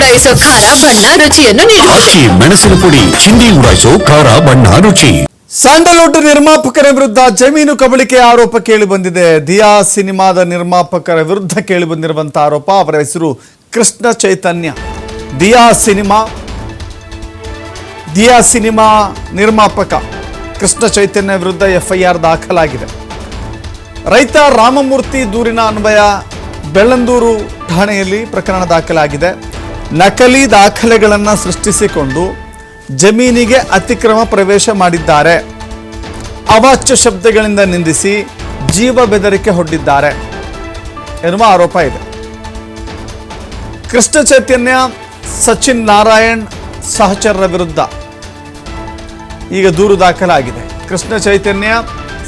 ಉಡಾಯಿಸೋ ಖಾರ ಬಣ್ಣ ರುಚಿಯನ್ನು ನೀಡುತ್ತದೆ ಮೆಣಸಿನ ಪುಡಿ ಚಿಂದಿ ಉಡಾಯಿಸೋ ಖಾರ ಬಣ್ಣ ರುಚಿ. ಸ್ಯಾಂಡಲ್ವುಡ್ ನಿರ್ಮಾಪಕರ ವಿರುದ್ಧ ಜಮೀನು ಕಬಳಿಕೆ ಆರೋಪ ಕೇಳಿ ಬಂದಿದೆ. ದಿಯಾ ಸಿನಿಮಾದ ನಿರ್ಮಾಪಕರ ವಿರುದ್ಧ ಕೇಳಿ ಬಂದಿರುವಂತಹ ಆರೋಪ ಅವರ ಹೆಸರು ಕೃಷ್ಣ ಚೈತನ್ಯ. ದಿಯಾ ಸಿನಿಮಾ ದಿಯಾ ಸಿನಿಮಾ ನಿರ್ಮಾಪಕ ಕೃಷ್ಣ ಚೈತನ್ಯ ವಿರುದ್ಧ ಎಫ್ಐಆರ್ ದಾಖಲಾಗಿದೆ. ರೈತ ರಾಮಮೂರ್ತಿ ದೂರಿನ ಅನ್ವಯ ಬೆಳ್ಳಂದೂರು ಠಾಣೆಯಲ್ಲಿ ಪ್ರಕರಣ ದಾಖಲಾಗಿದೆ. ನಕಲಿ ದಾಖಲೆಗಳನ್ನು ಸೃಷ್ಟಿಸಿಕೊಂಡು ಜಮೀನಿಗೆ ಅತಿಕ್ರಮ ಪ್ರವೇಶ ಮಾಡಿದ್ದಾರೆ. ಅವಾಚ್ಯ ಶಬ್ದಗಳಿಂದ ನಿಂದಿಸಿ ಜೀವ ಬೆದರಿಕೆ ಹೊಡ್ಡಿದ್ದಾರೆ. ಎನ್ನುವ ಆರೋಪ ಇದೆ. ಕೃಷ್ಣ ಚೈತನ್ಯ, ಸಚಿನ್ ನಾರಾಯಣ್ ಸಹಚರರ ವಿರುದ್ಧ ಈಗ ದೂರು ದಾಖಲಾಗಿದೆ. ಕೃಷ್ಣ ಚೈತನ್ಯ,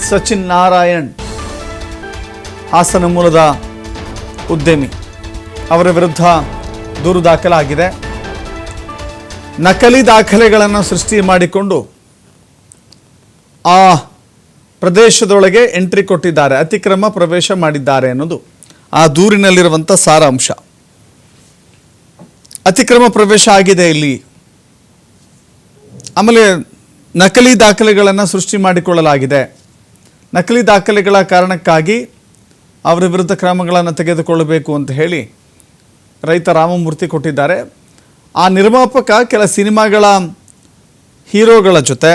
ಸಚಿನ್ ನಾರಾಯಣ್ ಹಾಸನ ಮೂಲದ ಉದ್ಯಮಿ ಅವರ ವಿರುದ್ಧ ದೂರು ದಾಖಲಾಗಿದೆ. ನಕಲಿ ದಾಖಲೆಗಳನ್ನು ಸೃಷ್ಟಿ ಮಾಡಿಕೊಂಡು ಆ ಪ್ರದೇಶದೊಳಗೆ ಎಂಟ್ರಿ ಕೊಟ್ಟಿದ್ದಾರೆ, ಅತಿಕ್ರಮ ಪ್ರವೇಶ ಮಾಡಿದ್ದಾರೆ ಅನ್ನೋದು ಆ ದೂರಿನಲ್ಲಿರುವಂಥ ಸಾರಾಂಶ. ಅತಿಕ್ರಮ ಪ್ರವೇಶ ಆಗಿದೆ ಇಲ್ಲಿ. ಆಮೇಲೆ ನಕಲಿ ದಾಖಲೆಗಳನ್ನು ಸೃಷ್ಟಿ ಮಾಡಿಕೊಳ್ಳಲಾಗಿದೆ. ನಕಲಿ ದಾಖಲೆಗಳ ಕಾರಣಕ್ಕಾಗಿ ಅವರ ವಿರುದ್ಧ ಕ್ರಮಗಳನ್ನು ತೆಗೆದುಕೊಳ್ಳಬೇಕು ಅಂತ ಹೇಳಿ ರೈತ ರಾಮಮೂರ್ತಿ ಕೊಟ್ಟಿದ್ದಾರೆ. ಆ ನಿರ್ಮಾಪಕ ಕೆಲ ಸಿನಿಮಾಗಳ ಹೀರೋಗಳ ಜೊತೆ,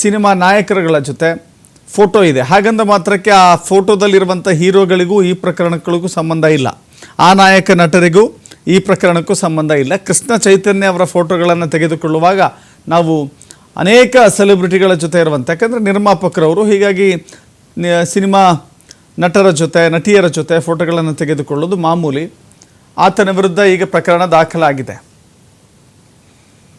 ಸಿನಿಮಾ ನಾಯಕರುಗಳ ಜೊತೆ ಫೋಟೋ ಇದೆ. ಹಾಗಂದ ಮಾತ್ರಕ್ಕೆ ಆ ಫೋಟೋದಲ್ಲಿರುವಂಥ ಹೀರೋಗಳಿಗೂ ಈ ಪ್ರಕರಣಗಳಿಗೂ ಸಂಬಂಧ ಇಲ್ಲ. ಆ ನಾಯಕ ನಟರಿಗೂ ಈ ಪ್ರಕರಣಕ್ಕೂ ಸಂಬಂಧ ಇಲ್ಲ. ಕೃಷ್ಣ ಚೈತನ್ಯ ಅವರ ಫೋಟೋಗಳನ್ನು ತೆಗೆದುಕೊಳ್ಳುವಾಗ ನಾವು ಅನೇಕ ಸೆಲೆಬ್ರಿಟಿಗಳ ಜೊತೆ ಇರುವಂಥ ಯಾಕಂದರೆ ನಿರ್ಮಾಪಕರವರು ಹೀಗಾಗಿ ಸಿನಿಮಾ ನಟರ ಜೊತೆ, ನಟಿಯರ ಜೊತೆ ಫೋಟೋಗಳನ್ನು ತೆಗೆದುಕೊಳ್ಳೋದು ಮಾಮೂಲಿ. ಆತನ ವಿರುದ್ಧ ಈಗ ಪ್ರಕರಣ ದಾಖಲಾಗಿದೆ.